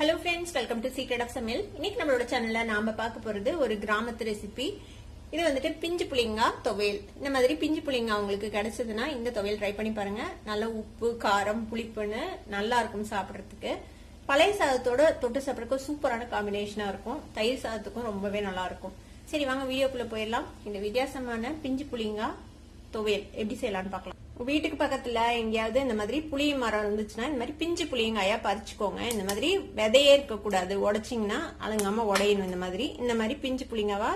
Hello friends welcome to secret of samayal இன்னைக்கு நம்மளோட சேனல்ல நாம பார்க்க போறது ஒரு கிராமத்து ரெசிபி இது வந்துட்டு பிஞ்சு புளிங்கா துவையல். இந்த மாதிரி பிஞ்சு புளிங்கா உங்களுக்கு கிடைச்சதுன்னா இந்த துவையல் ட்ரை பண்ணி பாருங்க. நல்ல உப்பு காரம் புளிப்புன்னு நல்லா இருக்கும் சாப்பிட்றதுக்கு. பழைய சாதத்தோட தொட்டு சாப்பிட்றதுக்கு சூப்பரான காம்பினேஷனா இருக்கும். தயிர் சாதத்துக்கும் ரொம்பவே நல்லா இருக்கும். சரி வாங்க வீடியோக்குள்ள போயிடலாம். இந்த வித்தியாசமான பிஞ்சு புளிங்கா துவையல். எப்படி செய்யலாம்னு பார்க்கலாம். வீட்டுக்கு பக்கத்துல எங்கேயாவது இந்த மாதிரி புளி மரம் இருந்துச்சுன்னா இந்த மாதிரி பிஞ்சு புளியங்காயா பறிச்சுக்கோங்க. இந்த மாதிரி விதையே இருக்க கூடாது உடைச்சிங்கன்னா அதுங்காம உடையணும் இந்த மாதிரி. இந்த மாதிரி பிஞ்சு புளிங்காவா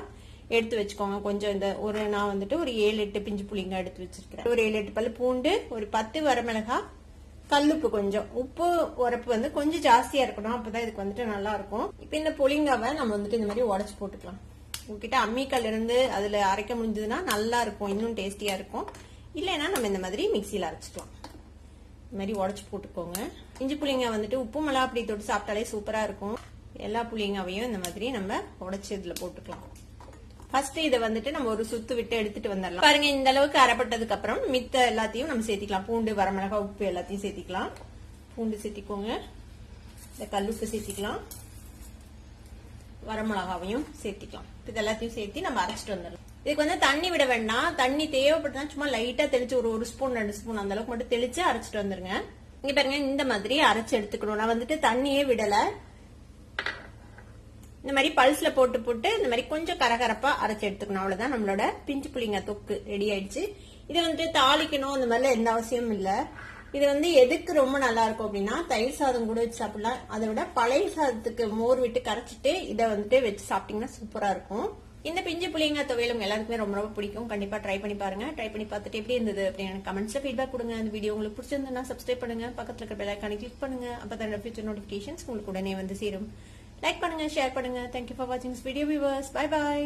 எடுத்து வச்சுக்கோங்க. கொஞ்சம் இந்த ஒரு நான் வந்துட்டு ஒரு ஏழு எட்டு பிஞ்சு புளிங்க எடுத்து வச்சிருக்கிறேன். ஒரு ஏழு எட்டு பல்லு பூண்டு ஒரு பத்து வரமிளகா கல்லுப்பு கொஞ்சம். உப்பு உரப்பு வந்து கொஞ்சம் ஜாஸ்தியா இருக்கணும். அப்பதான் இதுக்கு வந்துட்டு நல்லா இருக்கும். இப்ப இந்த புளிங்காவை நம்ம வந்துட்டு இந்த மாதிரி உடச்சு போட்டுக்கலாம். உங்ககிட்ட அம்மிக்கல் இருந்து அதுல அரைக்க முடிஞ்சதுன்னா நல்லா இருக்கும் இன்னும் டேஸ்டியா இருக்கும். இல்லைன்னா நம்ம இந்த மாதிரி மிக்சியில் அரைச்சிக்கலாம். இந்த மாதிரி உடச்சி போட்டுக்கோங்க. இஞ்சி புளிங்க வந்துட்டு உப்பு மிளகா அப்படி தொட்டு சாப்பிட்டாலே சூப்பராக இருக்கும். எல்லா புளியங்காவையும் இந்த மாதிரி நம்ம உடச்சி இதில் போட்டுக்கலாம். ஃபர்ஸ்ட் இதை வந்துட்டு நம்ம ஒரு சுத்து விட்டு எடுத்துட்டு வந்துடலாம். பாருங்க இந்த அளவுக்கு அரைப்பட்டதுக்கு அப்புறம் மித்த எல்லாத்தையும் நம்ம சேர்த்திக்கலாம். பூண்டு வரமிளகா உப்பு எல்லாத்தையும் சேர்த்திக்கலாம். பூண்டு சேர்த்திக்கோங்க. இந்த கல்லுப்பு சேர்த்திக்கலாம். வரமிளகாவையும் சேர்த்திக்கலாம். இது எல்லாத்தையும் சேர்த்து நம்ம அரைச்சிட்டு வந்துடலாம். இதுக்கு வந்து தண்ணி விட வேண்டாம். தண்ணி தேவைப்படுதுன்னா சும்மா லைட்டா தெளிச்சு ஒரு ஒரு ஸ்பூன் ரெண்டு ஸ்பூன் அந்த அளவுக்கு மட்டும் தெளிச்சு அரைச்சிட்டு வந்துருங்க. இங்க பாருங்க இந்த மாதிரி அரைச்சு எடுத்துக்கணும். நான் வந்துட்டு தண்ணியே விடல. இந்த மாதிரி பல்ஸ்ல போட்டு போட்டு இந்த மாதிரி கொஞ்சம் கரகரப்பா அரைச்சு எடுத்துக்கணும். அவ்வளவுதான். நம்மளோட பிஞ்சு புளிங்க தொக்கு ரெடி ஆயிடுச்சு. இதை வந்துட்டு தாளிக்கணும். இந்த மாதிரிலாம் எந்த அவசியமும் இல்லை. இது வந்து எதுக்கு ரொம்ப நல்லா இருக்கும் அப்படின்னா தயிர் சாதம் கூட வச்சு சாப்பிடலாம். அதை விட பழைய சாதத்துக்கு மோர் விட்டு கரைச்சிட்டு இதை வந்துட்டு வச்சு சாப்பிட்டீங்கன்னா சூப்பரா இருக்கும். இந்த பிஞ்சு புளியங்க துவையலும் எல்லாருக்குமே ரொம்ப ரொம்ப பிடிக்கும். கண்டிப்பா ட்ரை பண்ணி பாருங்க. ட்ரை பண்ணி பார்த்துட்டு எப்படி இருந்தது அப்படின்னு கமெண்ட்ஸ்ல ஃபீட்பேக் கொடுங்க. அந்த வீடியோ உங்களுக்கு பிடிச்சிருந்ததுன்னா சப்ஸ்கிரைப் பண்ணுங்க. பக்கத்துல இருக்க பெல் கிளிக் பண்ணுங்க. அப்பதான் ஃபியூச்சர் நோட்டிபிகேஷன்ஸ் உங்களுக்கு உடனே வந்து சேரும். லைக் பண்ணுங்க ஷேர் பண்ணுங்க. தேங்க்யூ ஃபார் வாட்சிங் வீடியோ வியூவர்ஸ் பை பாய்